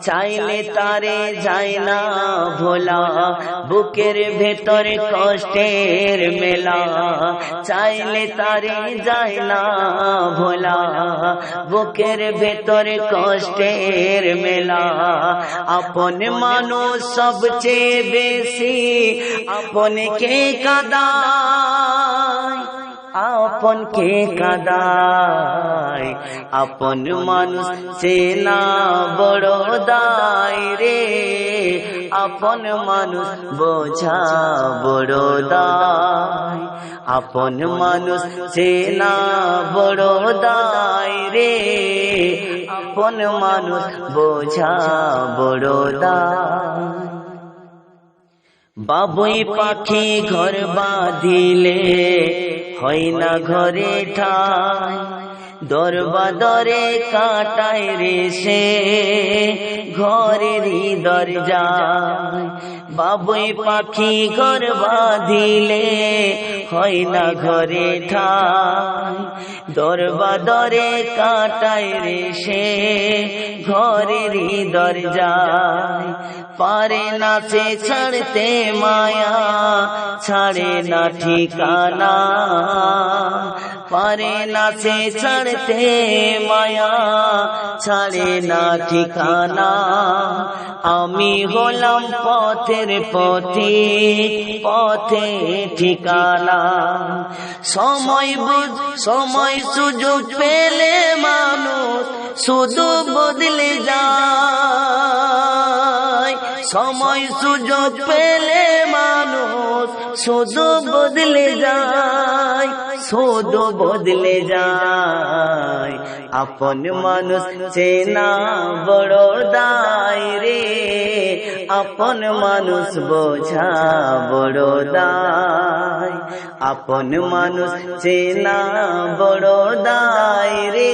চাইলে তারে যায় না ভোলা। বুকের ভেতরে কষ্টের মেলা। চাইলে তারে যায় না ভোলা। বুকের ভেতরে কষ্টের মেলা। আপন মানুষ সবচেয়ে বেশি আপন কে আপন কে কাদায়? আপন মানুষ চেনা বড় দায় রে। আপন মানুষ বোঝা বড় দায়। আপন মানুষ চেনা বড় দায় রে। আপন মানুষ বোঝা বড় দায়। বাবুই পাখি ঘর বাঁধিলে হয় না ঘরে ঠাই দরবা দরে কাটায় রে সে ঘরেরই দরজা বাবুই পাখি ঘর বাঁধিলে, হয় না ঘরে ঠাই দরবা দরে কাটায় রে সে ঘরেরই দরজায় পারে না সে ছাড়তে মায়া। ছাড়ে না ঠিকানা, পারে না সে ছাড়তে মায়া, ছাড়ে না ঠিকানা। আমি হলাম পথের পথে পথে ঠিকানা। সময় বুঝ, সময় সুযোগ পেলে মানুষ শুধু বদলে যায়। সময় সুযোগ পেলে শুধু বদলে যায়, শুধু বদলে যায়। আপন মানুষ চেনা বড় দায় রে, আপন মানুষ বোঝা বড় দায়। আপন মানুষ চেনা বড় দায় রে